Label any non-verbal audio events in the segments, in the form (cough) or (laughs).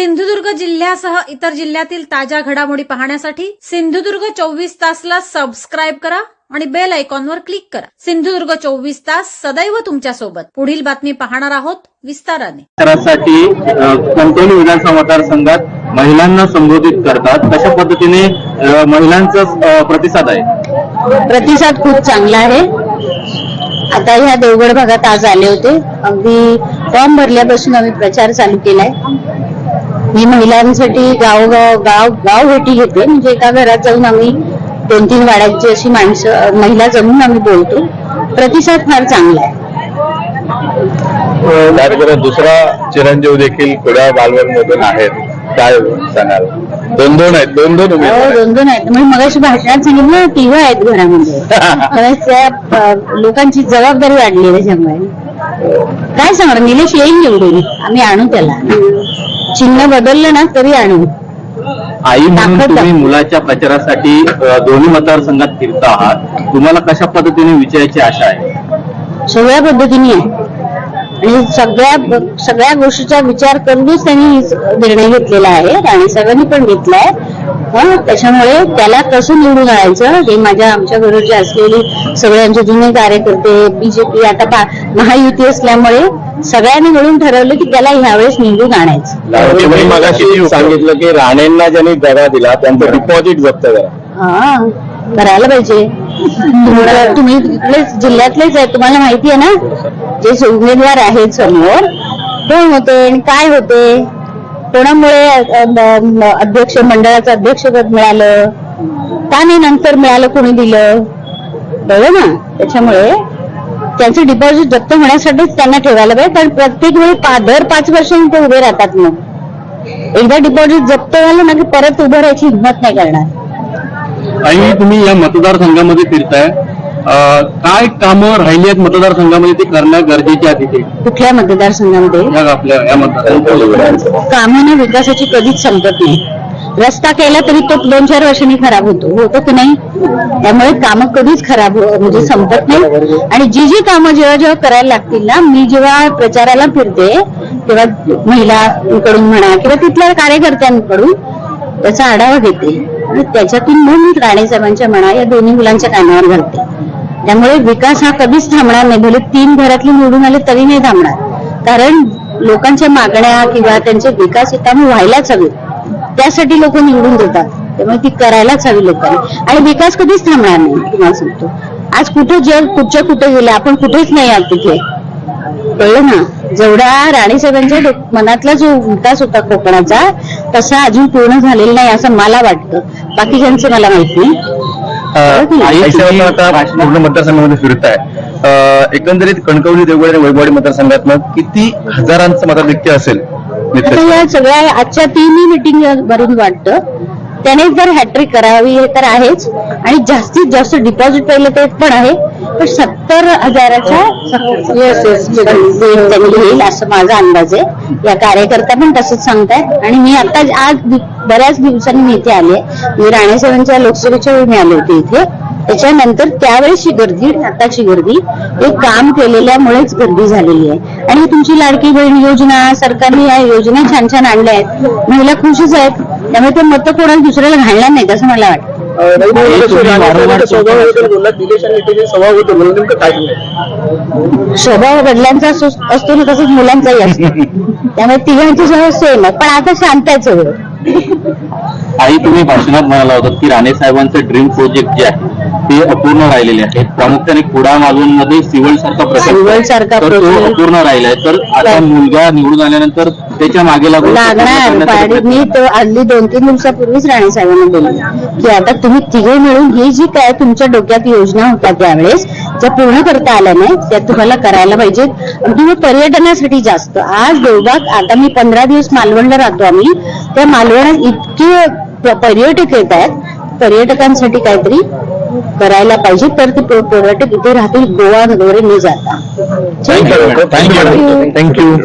सिंधुदुर्ग जिल्ह्यासह इतर जिल्ह्यातील ताज्या घडामोडी पाहण्यासाठी सिंधुदुर्ग चोवीस तासला सबस्क्राईब करा आणि बेल आयकॉनवर क्लिक करा. सिंधुदुर्ग चोवीस तास सदैव तुमच्यासोबत पुढील बातमी पाहणार आहोत विस्ताराने. कणकवली विधानसभा मतदारसंघात महिलांना संबोधित करतात. कशा पद्धतीने महिलांचा प्रतिसाद आहे? प्रतिसाद खूप चांगला आहे. आता ह्या देवगड भागात आज आले होते. अगदी फॉर्म भरल्यापासून आम्ही प्रचार चालू केलाय. मी महिलांसाठी गावगाव गाव गाव भेटी घेते. म्हणजे एका घरात जाऊन आम्ही दोन तीन वाड्यांची अशी माणसं महिला जमून आम्ही बोलतो. प्रतिसाद फार चांगला आहे. दुसरा चिरंजीव देखील कुड्या बालवड मधून आहेत. काय सांगाल? दोन दोन आहेत. दोन दोन हो दोन दोन आहेत. म्हणजे मगाशी भाषणात सांगितलं ना, तिघं आहेत घरामध्ये. (laughs) त्या लोकांची जबाबदारी वाढली त्याच्यामुळे. काय सांगणार? निलेश येईल निवडून. आम्ही आणू त्याला. चिन्ह बदललं ना तरी आणू. आई म्हणून. तुम्ही मुलाच्या प्रचारासाठी अ, दोन्ही मतदारसंघात फिरता आहात. तुम्हाला कशा पद्धतीने विजयाची आशा आहे? सगळ्या पद्धतीने आहे. आणि सगळ्या सगळ्या गोष्टीचा विचार करूनच त्यांनी निर्णय घेतलेला आहे. आणि सगळ्यांनी पण घेतलाय. हं, त्याच्यामुळे त्याला कसं निवडून आणायचं हे माझ्या आमच्या बरोबर असलेली सगळे आमचे जुने कार्यकर्ते बीजेपी आता पा- महायुती असल्यामुळे सगळ्यांनी मिळून ठरवलं की त्याला ह्यावेळेस निवडून आणायचं. मगाशी सांगितलं की राणेंना ज्यांनी दगा दिला त्यांचं डिपॉझिट जप्त करा. हा करायला पाहिजे. तुम्हाला- तुम्ही इथलेच जिल्ह्यातलेच आहे तुम्हाला माहिती आहे ना? जे उमेदवार आहेत समोर कोण होते आणि काय होते? कोणामुळे अध्यक्ष मंडळाचं अध्यक्षपद मिळालं? का नाही नंतर मिळालं कोणी दिलं? कळलं ना? त्याच्यामुळे त्यांचं डिपॉझिट जप्त होण्यासाठीच त्यांना ठेवायला पाहिजे. कारण प्रत्येक वेळी दर पाच वर्षांनी ते उभे राहतात मग. एकदा डिपॉझिट जप्त झालं ना की परत उभं राहायची हिंमत नाही करणार. आई तुम्ही या मतदारसंघामध्ये फिरताय. काय कामं राहिली आहेत मतदारसंघामध्ये? ते करणं गरजेचे आहे तिथे. कुठल्या मतदारसंघामध्ये? आपल्या कामाने विकासाची कधीच संपत नाही. रस्ता केला तरी तो दोन चार वर्षांनी खराब होतो. होतो की नाही. त्यामुळे कामं कधीच खराब हो- म्हणजे संपत नाही. आणि जी जी कामं जेव्हा जेव्हा करायला लागतील ना मी जेव्हा प्रचाराला फिरते तेव्हा महिलांकडून म्हणा किंवा तिथल्या कार्यकर्त्यांकडून त्याचा आढावा घेते. आणि त्याच्यातून मग मी राणेसाहेबांच्या म्हणा या दोन्ही मुलांच्या कानावर घालते. त्यामुळे विकास हा कधीच थांबणार नाही. भले तीन घरातले निवडून आले तरी नाही थांबणार. कारण लोकांच्या मागण्या किंवा त्यांचे विकास त्यामुळे व्हायलाच हवे. त्यासाठी लोक निवडून देतात. त्यामुळे ती करायलाच हवी लोकांनी. आणि विकास कधीच थांबणार नाही तुम्हाला सांगतो. आज कुठे जग कुठच्या कुठे गेले आपण कुठेच नाही आहोत तिथे. कळलं ना? जेवढा राणीसाहेबांच्या मनातला जो विकास होता कोकणाचा तसा अजून पूर्ण झालेला नाही असं मला वाटतं. बाकीच्यांचं मला माहीत नाही. पूर्ण मतदारसंघामध्ये फिरताय. अं, एकंदरीत कणकवली देवगड आणि वैभववाडी मतदारसंघात किती हजारांचं मताधिक्य असेल? आता या सगळ्या आजच्या तिन्ही मिटिंग वरून वाटतं त्याने जर हॅट्रिक करावी हे तर आहेच. आणि जास्तीत जास्त डिपॉझिट पहिलं ते पण आहे पण सत्तर हजाराचा त्यांनी येईल असं माझा अंदाज आहे. या कार्यकर्ता पण तसंच सांगतायत. आणि मी आता आज बऱ्याच दिवसांनी मी इथे आले मी राणेसाहेबांच्या लोकसभेच्या वेळी मी आले होते इथे. त्याच्यानंतर त्यावेळेसची गर्दी आणि आताची गर्दी हे काम केलेल्यामुळेच गर्दी झालेली आहे. आणि ही तुमची लाडकी बहीण योजना सरकारने या योजना छान छान आणल्या आहेत. महिला खुशच आहेत. त्यामुळे ते मतं कोणाला दुसऱ्याला घालणार नाहीत असं मला वाटतं. स्वभाव वडिलांचा असो- असतो ना तसंच मुलांचाही असतो. त्यामुळे तिघांची स्वभाव सेम आहे पण आता शांत आहे सगळं. आई तुम्ही भाषणात म्हणाला होता की राणे साहेबांचं ड्रीम प्रोजेक्ट जे आहे ते अपूर्ण राहिलेले आहेत प्रामुख्याने कुडा मालवणमध्ये सिव्हिल सारखा सिव्हिल सारखा तर तो. अपूर्ण राहिलाय. तर आता मुलगा निवडून आल्यानंतर त्याच्यामागे लागून लागणार मी तो दोन तीन दिवसापूर्वीच राणे साहेबांना बोलले की आता तुम्ही तिघे मिळून ही जी काय तुमच्या डोक्यात योजना होत्या त्यावेळेस ज्या पूर्ण करता आल्या नाही त्या तुम्हाला करायला पाहिजेत तुम्ही पर्यटनासाठी जास्त. आज देवबाग आता मी पंधरा दिवस मालवणला राहतो आम्ही. त्या मालवणात इतके पर्यटक येत आहेत. पर्यटकांसाठी काहीतरी करायला पाहिजे तर ते प- पर्यटक इथे राहतील गोवा वगैरे न जाता. थँक्यू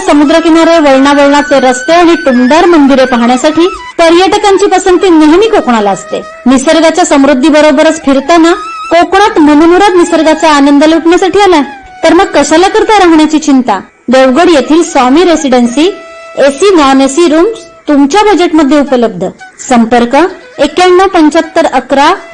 समुद्रकिनारे वळणा वळणाचे रस्ते आणि टुमदार मंदिरे पाहण्यासाठी पर्यटकांची पसंती नेहमी कोकणाला असते. निसर्गाच्या समृद्धी बरोबरच फिरताना कोकणात मनमुराद निसर्गाचा आनंद लुटण्यासाठी आला. तर मग कशाला करता राहण्याची चिंता? देवगड येथील Swami residency AC non AC rooms तुमच्या बजेटमध्ये उपलब्ध. संपर्क एक्क्याण्णव पंच्याहत्तर अकरा